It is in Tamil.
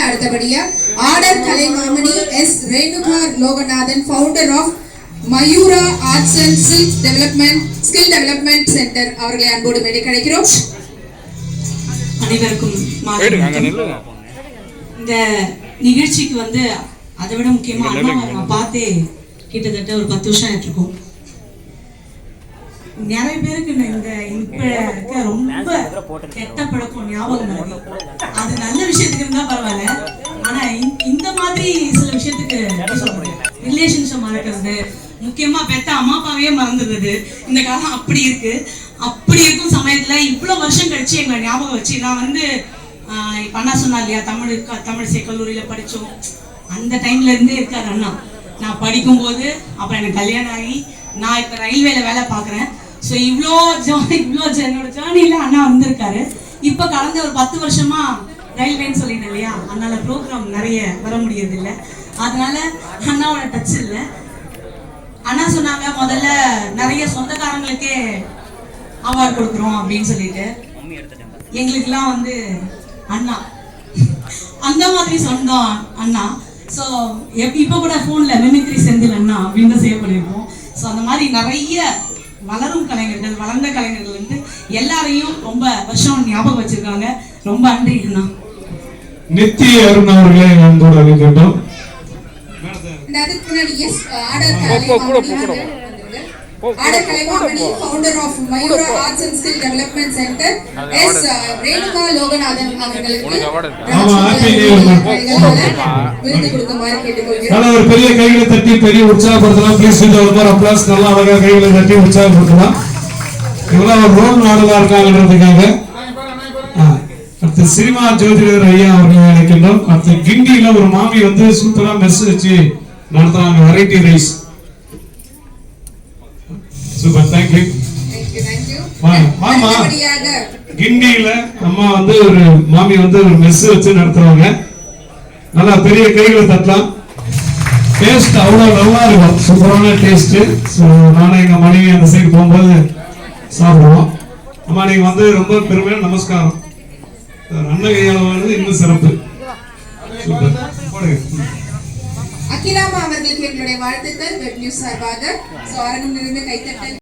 அடுத்தபடியா order Kalaimamani S Renuka Loganathan founder of Mayura arts and skill development skill development centre அவர்களை அன்போடு மேடை கிடைக்கிறோம் அனைவருக்கும் இந்த நிகழ்ச்சிக்கு வந்து அதை விட முக்கியமா அண்ணாவை நான் பார்த்தே கிட்டத்தட்ட ஒரு பத்து வருஷம் ஆயிட்டு இருக்கும் நிறைய பேருக்கு இந்த- இப்ப ரொம்ப கெட்ட பழக்கம் ஞாபகம் அது நல்ல விஷயத்துக்கு விஷயத்துக்கு ரிலேஷன்ஷிப் மறக்கிறது. முக்கியமா பெத்த அம்மா அப்பாவையே மறந்துடுறது. இந்த காலம் அப்படி இருக்கு. அப்படி இருக்கும் சமயத்துல இவ்வளவு வருஷம் கழிச்சு எங்களை ஞாபகம் வச்சு நான் வந்து இப்ப அண்ணா சொன்னா இல்லையா தமிழ் தமிழ் தமிழிசை கல்லூரியில படிச்சோம். அந்த டைம்ல இருந்தே இருக்காரு அண்ணா. நான் படிக்கும்போது அப்புறம் எனக்கு கல்யாணம் ஆகி நான் இப்ப ரயில்வேல வேலை பாக்குறேன் ஸோ இவ்வளோ இவ்வளோ என்னோட ஜேர்னில அண்ணா வந்திருக்காரு. இப்போ கடந்த ஒரு பத்து வருஷமா ரயில்வேன்னு சொல்லிட்டேன் இல்லையா? அதனால ப்ரோக்ராம் நிறைய வர முடியறது இல்ல அதனால அண்ணாவோட டச் இல்லை. அண்ணா சொன்னாங்க முதல்ல நிறைய சொந்தக்காரங்களுக்கே அவார்ட் கொடுக்குறோம் அப்படின்னு சொல்லிட்டு. எங்களுக்கெல்லாம் வந்து அண்ணா. அந்த மாதிரி சொந்தம் அண்ணா. ஸோ இப்போ கூட ஃபோனில் மிமிக்ரி செந்தில் அண்ணா அப்படின்னு தான் சேவ் பண்ணியிருக்கோம் ஸோ அந்த மாதிரி நிறைய வளரும் கலைஞர்கள் வளர்ந்த கலைஞர்கள் வந்து எல்லாரையும் ரொம்ப வருஷம் ஞாபகம் வச்சிருக்காங்க. ரொம்ப நன்றி அண்ணா. நித்திய அருண் அவர்களை அன்போடு அழைக்கின்றோம். Founder of Mayura arts and skill development centre S Renuka Loganathan அவர்களுக்கு பெரிய கைகளை தட்டி பெரிய உற்சாகப்படுத்தலாம். ப்ளீஸ் இந்த ஒரு மாதிரி அப்ளாஸ் நல்லா அழகா கைகளை தட்டி உற்சாகப்படுத்தலாம். இவ்வளவு ஒரு ரோல் மாடலா இருக்காங்கன்றதுக்காக அடுத்து சினிமா ஜோதிடர் ஐயா அவர்களை அழைக்கின்றோம். அடுத்து கிண்டியில ஒரு மாமி வந்து சூப்பரா மெஸ் வச்சு நடத்துறாங்க வெரைட்டி ரைஸ் சூப்பர் வாங்க, வாமா. அடுத்தபடியாக கிண்டியில அம்மா வந்து ஒரு மாமி வந்து ஒரு மெஸ் வச்சு நடத்துறவங்க நல்லா பெரிய கைகளை தட்டலாம். டேஸ்ட் அவ்வளவு நல்லா இருக்கும். சூப்பரான டேஸ்ட் ஸோ நானும் எங்க மனைவி அந்த சைடு போகும்போது சாப்பிடுவோம். அம்மா நீங்க வந்து ரொம்ப பெருமையான நமஸ்காரம். வாங்கினது இன்னும் சிறப்பு. அகிலாமா அவர்களுக்கு எங்களுடைய வாழ்த்துக்கள். வெப் நியூஸ் சார்பாக. சோ அரங்கம் நிறைந்த கைத்தட்டல்.